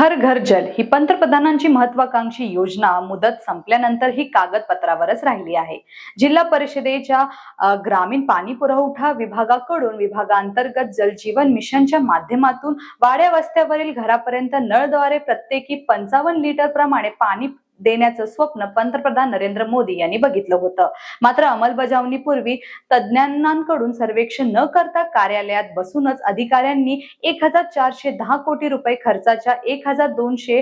हर घर जल ही पंतप्रधानांची महत्वाकांक्षी योजना मुदत संपल्यानंतर ही कागदपत्रावरच राहिली आहे. जिल्हा परिषदेच्या ग्रामीण पाणी पुरवठा विभागाकडून विभागांतर्गत जल जीवन मिशनच्या माध्यमातून वाड्या वस्त्यावरील घरापर्यंत नळद्वारे प्रत्येकी पंचावन्न लिटर प्रमाणे पाणी देण्याचं स्वप्न पंतप्रधान नरेंद्र मोदी यांनी बघितलं होतं. मात्र अंमलबजावणीपूर्वी तज्ज्ञांकडून सर्वेक्षण न करता कार्यालयात बसूनच अधिकाऱ्यांनी एक हजार चारशे दहा कोटी रुपये खर्चाच्या एक हजार दोनशे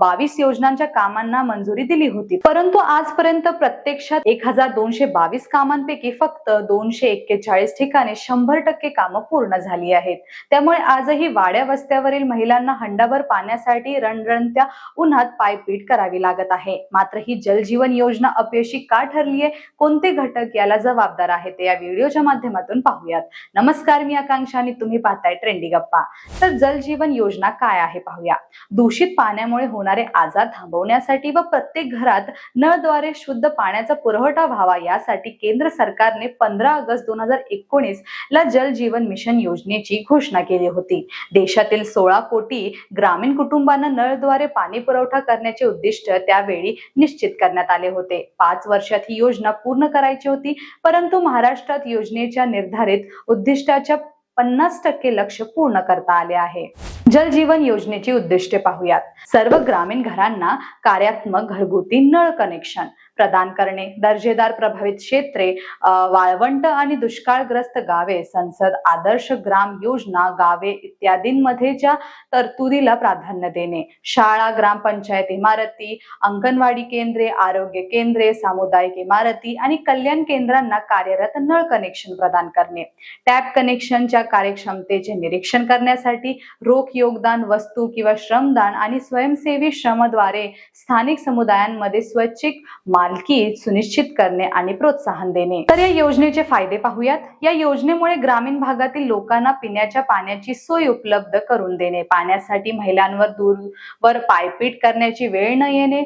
बावीस योजनांच्या कामांना मंजुरी दिली होती. परंतु आजपर्यंत प्रत्यक्षात एक हजार दोनशे बावीस कामांपैकी फक्त दोनशे एक्केचाळीस ठिकाणी शंभर टक्के कामं पूर्ण झाली आहेत. त्यामुळे आजही वाड्या वस्त्यावरील महिलांना हंडाभर पाण्यासाठी रणरणत्या उन्हात पायपीट करावी लागत आहे. मात्र ही जलजीवन योजना अपयशी का ठरली आहे कोणते घटक याला जबाबदार आहेत? ते या व्हिडिओच्या माध्यमातून पाहूयात. नमस्कार मी आकांक्षा आणि तुम्ही पाहताय ट्रेंडी गप्पा. तर जलजीवन योजना काय आहे पाहूया. दूषित पाण्यामुळे होणारे आजार थांबवण्यासाठी व प्रत्येक घरात नळद्वारे शुद्ध पाण्याचा पुरवठा व्हावा यासाठी केंद्र सरकारने पंधरा ऑगस्ट दोन हजार एकोणीस ला जल जीवन मिशन योजनेची घोषणा केली होती. देशातील सोळा कोटी ग्रामीण कुटुंबांना नळद्वारे पाणी पुरवठा करण्याचे उद्दिष्ट त्या त्यावेळी निश्चित करण्यात आले होते. पाच वर्षात ही योजना पूर्ण करायची होती परंतु महाराष्ट्रात योजनेच्या निर्धारित उद्दिष्टाच्या पन्नास टक्के लक्ष पूर्ण करता आले आहे. जल जीवन योजनेची उद्दिष्टे पाहूयात. सर्व ग्रामीण घरांना कार्यात्मक घरगुती नळ कनेक्शन प्रदान करणे दर्जेदार प्रभावित क्षेत्रे वाळवंट आणि दुष्काळग्रस्त गावे संसद आदर्श ग्राम योजना गावे इत्यादींमध्ये ज्या तरतुदीला प्राधान्य देणे. शाळा ग्रामपंचायत इमारती अंगणवाडी केंद्रे आरोग्य केंद्रे सामुदायिक इमारती आणि कल्याण केंद्रांना कार्यरत नळ कनेक्शन प्रदान करणे. टॅप कनेक्शनच्या कार्यक्षमतेचे निरीक्षण करण्यासाठी रोख योगदान वस्तू किंवा श्रमदान आणि स्वयंसेवी श्रमद्वारे स्थानिक समुदायांमध्ये स्वैच्छिक मालकी सुनिश्चित करणे आणि प्रोत्साहन देणे. तर या योजनेचे फायदे पाहूयात. या योजनेमुळे ग्रामीण भागातील लोकांना पिण्याच्या पाण्याची सोय उपलब्ध करून देणे पाण्यासाठी महिलांवर दूरवर पायपीट करण्याची वेळ न येणे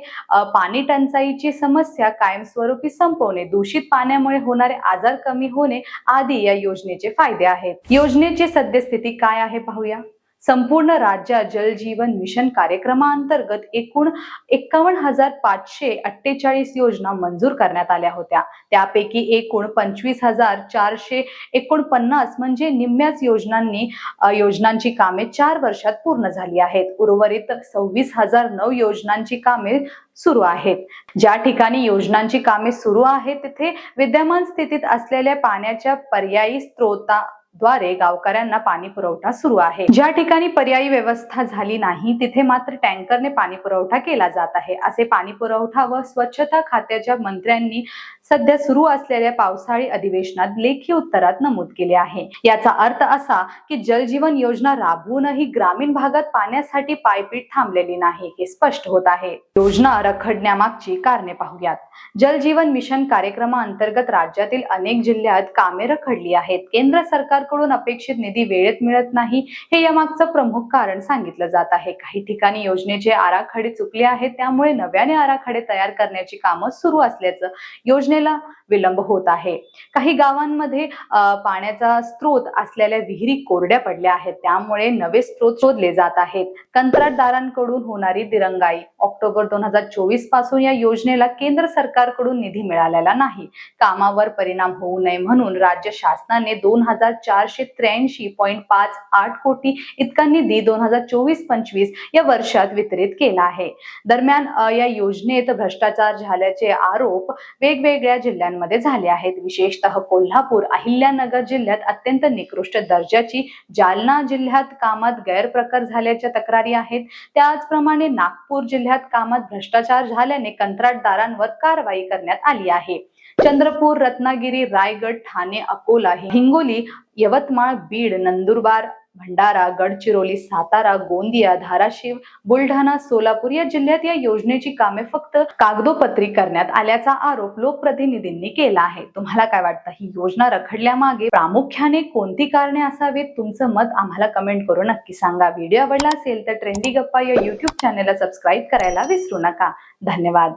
पाणी टंचाईची समस्या कायमस्वरूपी संपवणे दूषित पाण्यामुळे होणारे आजार कमी होणे आदी या योजनेचे फायदे आहेत. योजनेची सद्यस्थिती काय आहे पाहूया. संपूर्ण राज्यात जल जीवन मिशन कार्यक्रमाअंतर्गत एकूण एक्कावन्न हजार पाचशे अठ्ठेचाळीस योजना मंजूर करण्यात आल्या होत्या. त्यापैकी एकूण पंचवीस हजार चारशे एकोणपन्नास म्हणजे निम्म्याच योजनांनी योजनांची कामे चार वर्षात पूर्ण झाली आहेत. उर्वरित सव्वीस हजार नऊ योजनांची कामे सुरू आहेत. ज्या ठिकाणी योजनांची कामे सुरू आहेत तिथे विद्यमान स्थितीत असलेल्या पाण्याच्या पर्यायी स्त्रोता द्वारे गावकऱ्यांना पाणी पुरवठा सुरू आहे. ज्या ठिकाणी पर्यायी व्यवस्था झाली नाही तिथे मात्र टँकरने पाणी पुरवठा केला जात आहे. असे पाणी पुरवठा व स्वच्छता खात्याच्या मंत्र्यांनी सध्या सुरू असलेल्या पावसाळी अधिवेशनात लेखी उत्तरात नमूद केले आहे. याचा अर्थ असा की जलजीवन योजना राबवूनही ग्रामीण भागात पाण्यासाठी पायपीट थांबलेली नाही हे स्पष्ट होत आहे. योजना रखडण्यामागची कारणे पाहूयात. जलजीवन मिशन कार्यक्रमाअंतर्गत राज्यातील अनेक जिल्ह्यात कामे रखडली आहेत. केंद्र सरकारकडून अपेक्षित निधी वेळेत मिळत नाही हे यामागचं प्रमुख कारण सांगितलं जात आहे. काही ठिकाणी योजनेचे आराखडे चुकले आहेत त्यामुळे नव्याने आराखडे तयार करण्याची कामं सुरू असल्याचं योजनेला विलंब होत आहे. काही गावांमध्ये पाण्याचा स्रोत असलेल्या विहिरी कोरड्या पडल्या आहेत. त्यामुळे नवे स्रोत शोधले जात आहेत. कंत्राटदारांकडून होणारी दिरंगाई ऑक्टोबर दोन हजार चोवीसपासून या योजनेला केंद्र सरकारकडून निधी मिळालेला नाही. कामावर परिणाम होऊ नये म्हणून राज्य शासनाने दोन हजार चारशे त्र्याऐंशी पॉईंट पाच आठ कोटी इतका निधी दोन हजार चोवीस पंचवीस या वर्षात वितरित केला आहे. दरम्यान या योजनेत भ्रष्टाचार झाल्याचे आरोप वेगवेगळ्या जिल्ह्यांमध्ये झाले आहेत. विशेषतः कोल्हापूर अहिल्यानगर जिल्ह्यात अत्यंत निकृष्ट दर्जाची जालना जिल्ह्यात कामात गैरप्रकार झाल्याच्या तक्रारी आहेत. त्याचप्रमाणे नागपूर जिल्ह्यात कामात भ्रष्टाचार झाल्याने कंत्राटदारांवर कारवाई करण्यात आली आहे. चंद्रपूर रत्नागिरी रायगड ठाणे अकोला हिंगोली यवतमाळ बीड नंदुरबार भंडारा गडचिरोली सातारा गोंदिया धाराशिव बुलढाणा सोलापूर या जिल्ह्यात या योजनेची कामे फक्त कागदोपत्री करण्यात आल्याचा आरोप लोकप्रतिनिधींनी केला आहे. तुम्हाला काय वाटतं? ही योजना रखडल्यामागे प्रामुख्याने कोणती कारणे असावीत? तुमचं मत आम्हाला कमेंट करून नक्की सांगा. व्हिडिओ आवडला असेल तर ट्रेंडी गप्पा या युट्यूब चॅनेलला सबस्क्राईब करायला विसरू नका. धन्यवाद.